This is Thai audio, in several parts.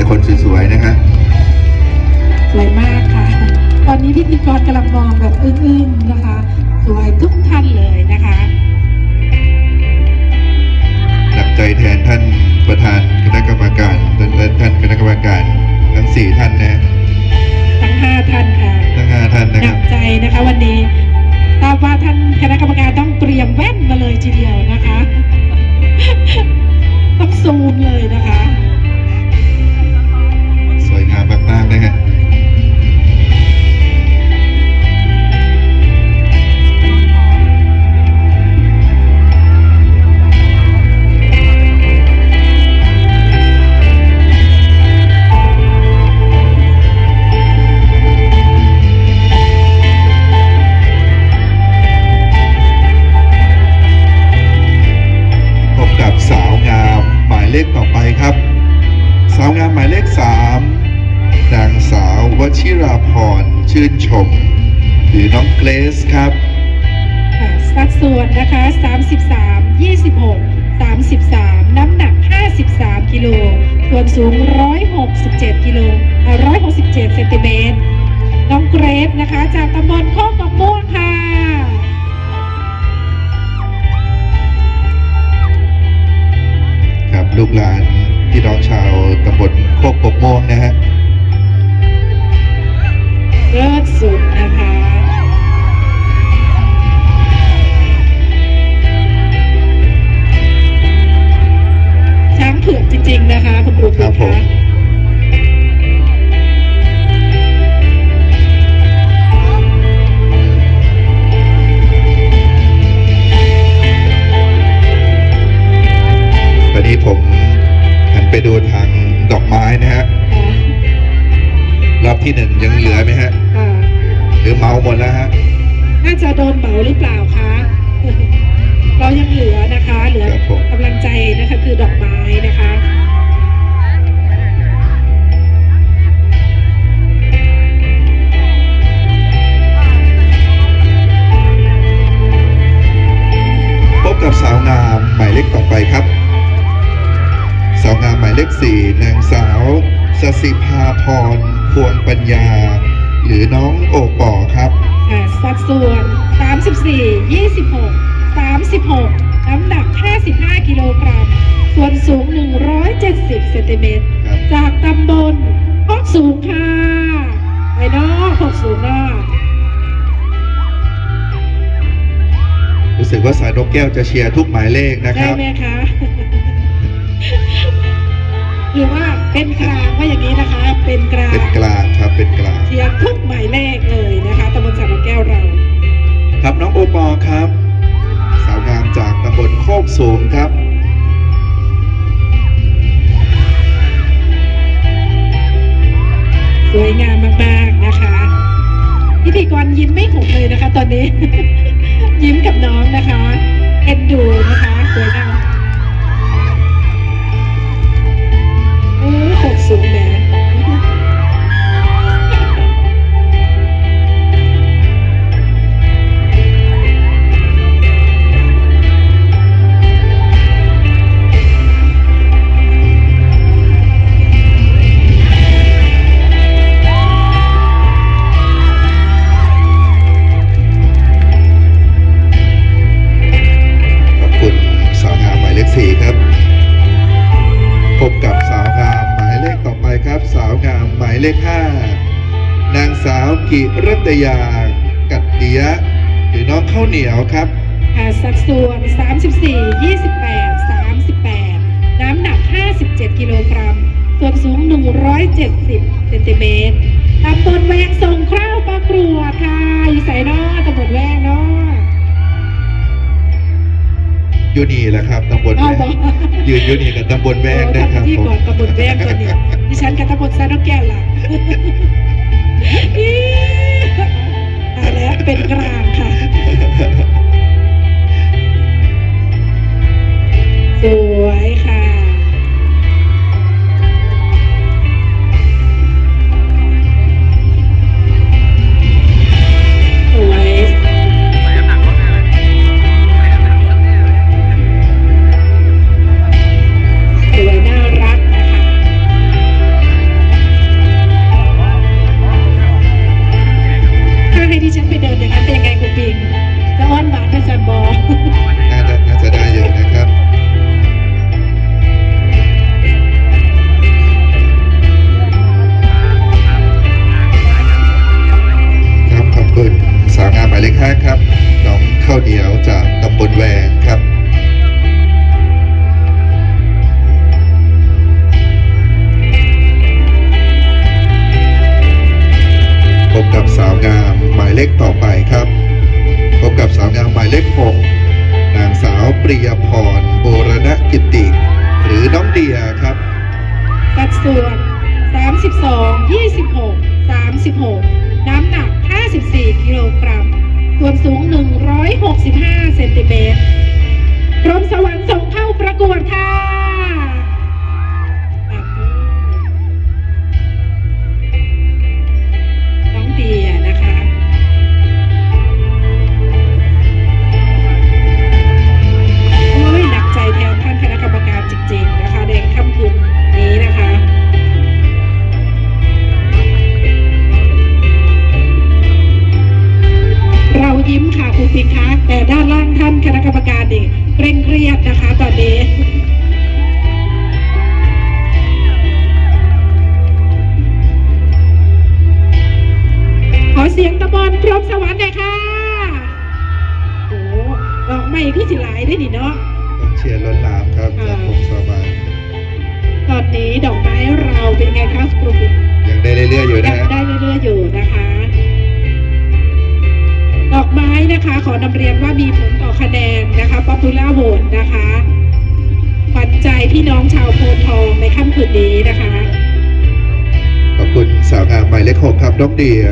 แต่คนสวยๆนะครับสวยมากค่ะ ตอนนี้พิธีกรกำลังมองแบบอึ้งๆนะคะ สวยทุกท่านเลยนะคะหนักใจแทนท่านประธานคณะกรรมการและท่านคณะกรรมการทั้งสี่ท่านนะทั้งห้าท่านค่ะทั้งห้าท่านนะหคนัรับกใจนะคะวันนี้ทราบว่าท่านคณะกรรมการต้องเตรียมแว่นมาเลยทีเดียวนะคะ ต้องซูมเลย ววชิราพรชื่นชม หรือน้องเกรซครับค่ะสัดส่วนนะคะ 33 26 33 น้ำหนัก 53 กิโลส่วนสูง 167 กิโลเอ่อ167เซนติเมตร น้องเกรฟนะคะ จากตำบลโคกมะม่วงค่ะ ครับลูกหลานพี่น้องชาวตำบลโคกกบม่วงนะฮะ เลิศสุดนะคะช้างเผือกจริงๆนะคะ คุณครูครับผม หรือเมาหมดแล้วฮะน่าจะโดนเหมาหรือเปล่าคะเรายังเหลือนะคะเหลือครับผมกำลังใจนะคะคือดอกไม้นะคะพบกับสาวงามหมายเลขต่อไปครับ สาวงามหมายเลขสี่นางสาวสสิภาพรพวงปัญญา หรือน้องโอปอครับ ค่ะสัดส่วน 34 26 36 น้ำหนัก 55 กิโลกรัม ส่วนสูง 170 เซนติเมตร ครับ จากตำบลพอกสูงค่ะไปเนอกพอกสูงเนอกรู้สึกว่าสายนกแก้วจะเชียร์ทุกหมายเลขนะคได้รับ ไหมคะ หรือว่าเป็นกลางว่าอย่างนี้นะคะ เป็นกลางเป็นกลางครับเป็นกลางเชียร์ทุกหมายเลขเลยนะคะตำบลสามแก้วเรา ครับน้องโอปอครับ สาวงามจากตำบลโคกสูงครับสวยงามมากๆนะคะพิธีกรยิ้มไม่หุบเลยนะคะ ตอนนี้ ยิ้มกับน้องนะคะ เอ็นดูนะคะสวยงาม อ้ห กิรัตยา กัตติยะ หรือน้องข้าวเหนียวครับค่ะสัดส่วน 34 28 38 น้ำหนัก 57 กิโลกรัม ส่วนสูง 170เซนติเมตรตำบลแวงส่งข้าวประกวดค่ะอยู่ใส่นอตำบลแวงเนอยูนี่แหละครับตำบลเอาแวบอกงยืนยูนี่กับตำบลแวงได้ครับที่ผมก่อนตำบลแวงตัวนี้ดิฉันกับตำบลซาโนแก้วล่ะ กลางค่ะ สวยค่ะ กวดค่ะ สียงตะบอนพรหมสวรรค์หน่อยค่ะโอ้โหดอกไม้คือสิหลายได้ดิเนาะกองเชียร์ล้นหลามครับจากผมสบายตอนนี้ดอกไม้เราเป็นไงคะครูยังได้เรื่อยๆอยู่นะยังฮะได้เรื่อยๆอยู่นะคะ ดอกไม้นะคะ ขอนำเรียนว่ามีผลต่อคะแนนนะคะป๊อปปูล่าโหวตนะคะขวัญใจพี่น้องชาวโพธิ์ทองในค่ำคืนนี้นะคะ ขอบคุณสาวงามหมายเลขหกครับน้องเดีย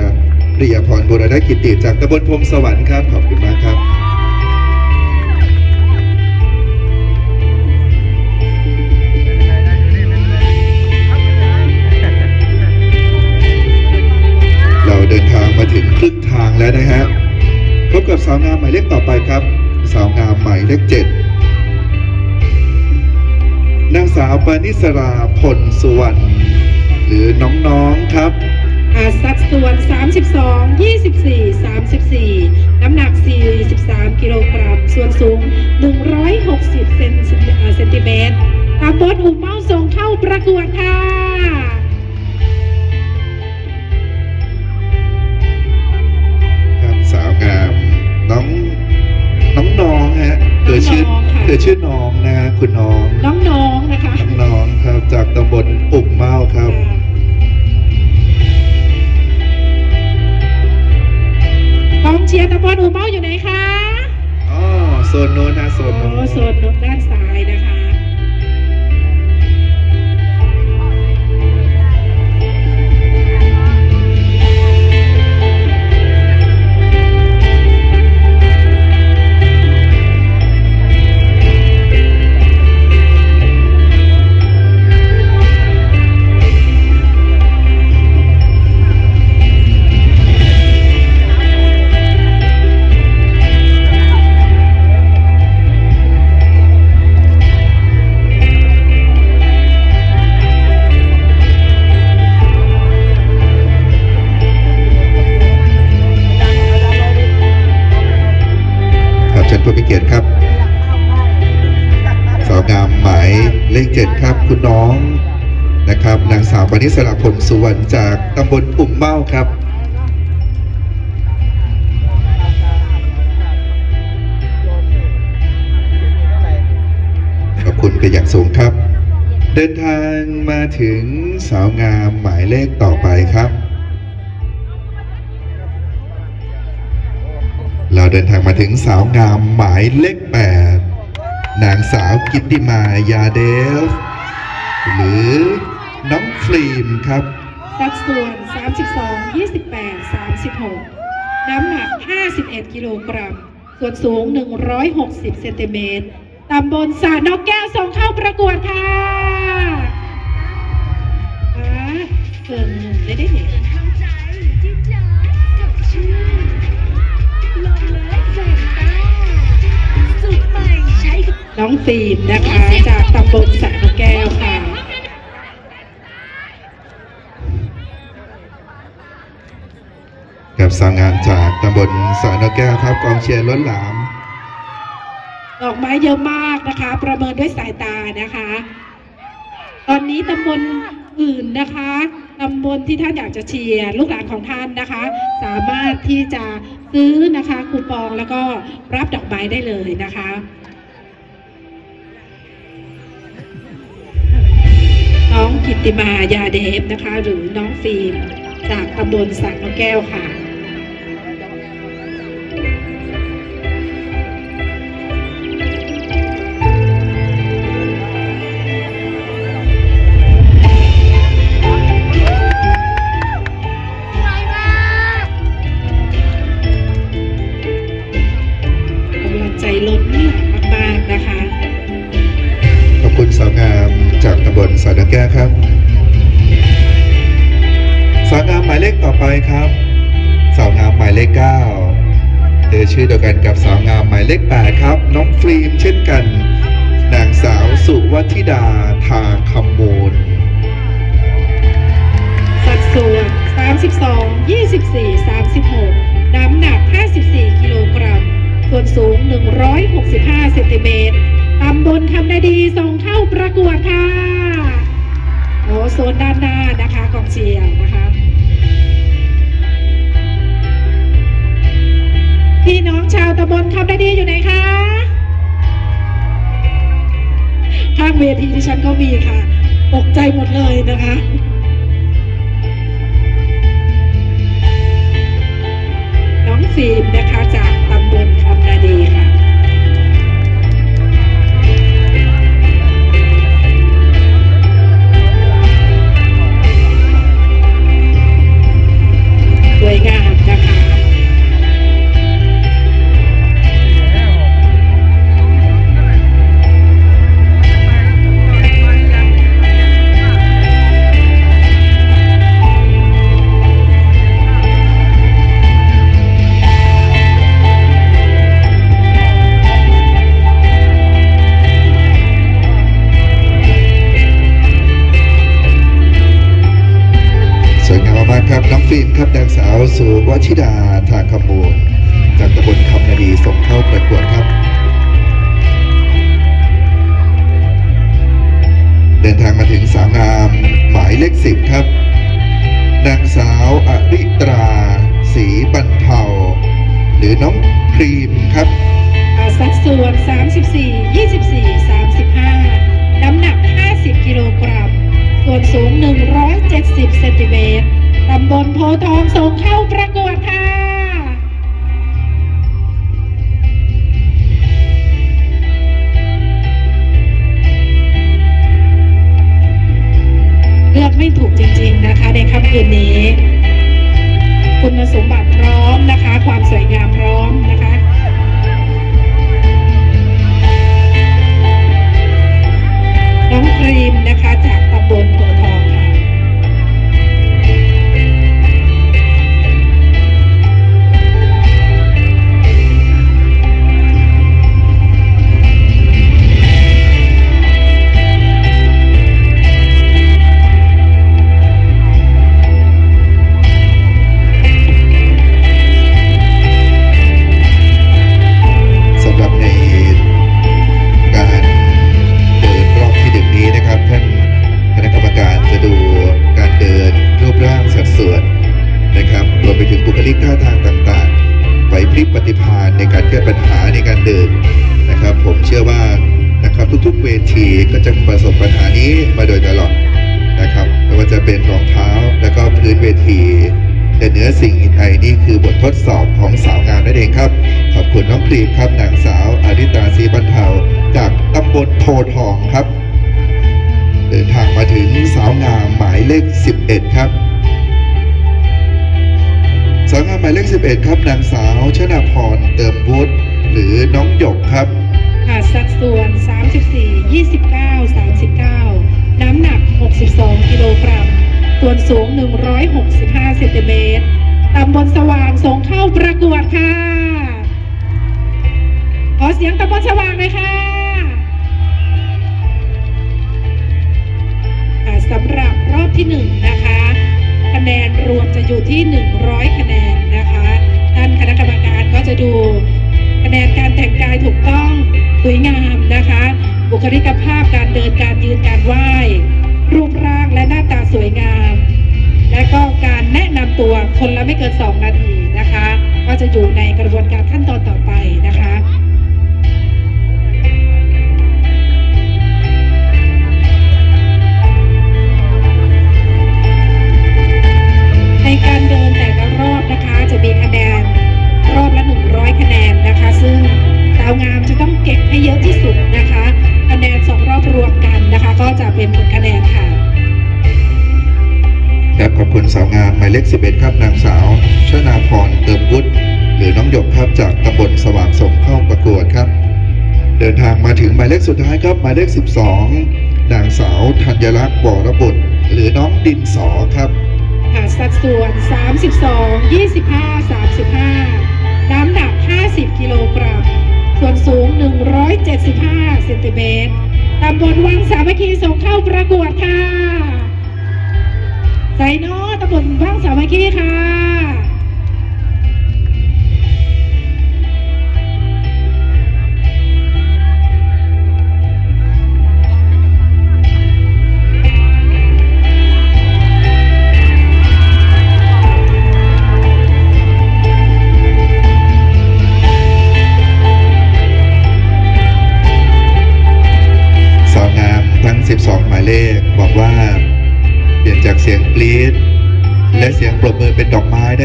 ปริยพรบุรณกิติจากตำบลพรมสวรรค์ครับ ขอบคุณมากครับ เราเดินทางมาถึงครึ่งทางแล้วนะฮะพบกับสาวงามหมายเลขต่อไปครับ สาวงามหมายเลขเจ็ดนางสาวปานิสราพลสุวรรณหรือน้องๆครับ สัดส่วน 32 24 34 น้ำหนัก 43 กิโลกรัม ส่วนสูง 160 เซนอ่าเซนติเมตรตามบนอุ่มเมาส่งเข้าประกวดค่ะครับสาวงามน้องน้องน้องฮะเธอชื่อน้องค่ะเธอชื่อน้องนะฮะคุณน้อง น้องๆนะคะ น้องน้องครับจากตำบลอุ่มเมาครับ เชียร์ตะบนอุ่มเมาอยู่ไหนคะ อ๋อ โซนโน้นนะโซนโอ้โน้นโซนด้านซ้าย เลขเจ็ดครับคุณน้องนะครับนางสาวปณิสราพลสุวรรณจากตำบลอุ่มเม้าครับขอบคุณเป็นอย่างสูงครับ เดินทางมาถึงสาวงามหมายเลขต่อไปครับ เราเดินทางมาถึงสาวงามหมายเลขแปด นางสาวกิตติมายาเดฟ หรือน้องฟรีมครับ สัดส่วน 32 28 36 น้ำหนัก 51 กิโลกรัม ส่วนสูง 160 เซนติเมตร ตำบลสระนกแก้วส่งเข้าประกวดค่ะอ่าเกินหนึ่งได้ได้เห็น ฟิล์มนะคะ จากตำบลสระนกแก้วค่ะ กับสาวงามจากตำบลสานแก้วครับกองเชียร์ล้นหลาม ดอกไม้เยอะมากนะคะ ประเมินด้วยสายตานะคะ ตอนนี้ตำบลอื่นนะคะตำบลที่ท่านอยากจะเชียร์ลูกหลานของท่านนะคะ สามารถที่จะซื้อนะคะคูปองแล้วก็รับดอกไม้ได้เลยนะคะ น้องกิตติมายาเดฟนะคะ หรือน้องฟิล์มจากตำบลสักนกแก้วค่ะ แก้ครับ สาวงามหมายเลขต่อไปครับ สาวงามหมายเลขเก้าเธอชื่อเดียวกันกับสาวงามหมายเลขแปดครับ น้องฟิล์มเช่นกัน นางสาวสุวัธิดาทาคำมูล สัดส่วน 32 24 36 น้ำหนัก 54 กิโลกรัม ส่วนสูง 165 เซนติเมตรตำบลคำนาดีส่งเข้าประกวดค่ะ ซนด้านหน้านะคะกองเชียร์นะคะ พี่น้องชาวตำบลคำนาดีอยู่ไหนคะข้างเวทีที่ฉันก็มีค่ะตกใจหมดเลยนะคะน้องฟิล์มนะคะจาก นางวชิดาทางคำมูลจากตำบลคำนาดีส่งเข้าประกวดครับ เดินทางมาถึงสาวงามหมายเลขสิบครับ นางสาวอริตราศรีบรรเทา หรือน้องครีมครับอ่าสัดส่วน 34 24 35 น้ำหนัก 50 กิโลกรัมส่วนสูง 170 เซนติเมตร ตำบลโพทองส่งเข้าประกวดค่ะเลือกไม่ถูกจริงๆนะคะในค่ำคืนนี้ คุณสมบัติพร้อมนะคะ ความสวยงามพร้อมนะคะน้องครีมนะคะจากตำบลโพ เป็นรองเท้าแล้วก็พื้นเวที แต่เหนือสิ่งอื่นใดนี่คือบททดสอบของสาวงามนั่นเองครับ ขอบคุณน้องครีมครับนางสาวอาริตาศรีบรรเทาจากตำบลโพทองครับ เดินทางมาถึงสาวงามหมายเลข 11 ครับสาวงามหมายเลข 11 ครับนางสาวชนาพรเติมวุฒิหรือน้องหยกครับค่ะสัดส่วน 34 29 39น้ำหนัก 62 กิโลกรัม ส่วนสูง 165 เซนติเมตร ตำบลสว่างส่งเข้าประกวดค่ะ ขอเสียงตำบลสว่างเลยค่ะสำหรับรอบที่ 1 นะคะ คะแนนรวมจะอยู่ที่ 100 คะแนนนะคะท่านคณะกรรมการก็จะดูคะแนนการแต่งกายถูกต้องสวยงามนะคะ บุคลิกภาพการเดินการยืนการไหว้ รูปร่างและหน้าตาสวยงาม และก็การแนะนำตัวคนละไม่เกิน 2 นาทีนะคะ ก็จะอยู่ในกระบวน เดินทางมาถึงหมายเลขสุดท้ายครับหมายเลข 12 นางสาวธัญลักษณ์วรบุตรหรือน้องดินสอครับค่ะสัดส่วน 32 25 35 น้ำหนัก 50 กิโลกรัม ส่วนสูง 175 เซนติเมตร ตำบลวังสามัคคีส่งเข้าประกวดค่ะ ใส่นอตำบลวังสามัคคีค่ะ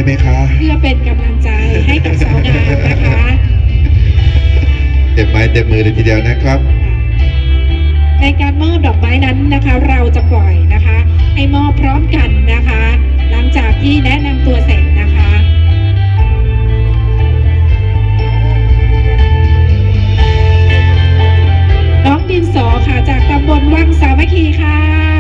ไหมคะ เพื่อเป็นกำลังใจให้กับสาวงามนะคะเต็มไม้เต็มมือเลยทีเดียวนะครับ ในการมอบดอกไม้นั้นนะคะ เราจะปล่อยนะคะ ให้มอบพร้อมกันนะคะ หลังจากที่แนะนำตัวเสร็จนะคะน้องดินสอค่ะจากตำบลวังสามัคคีค่ะ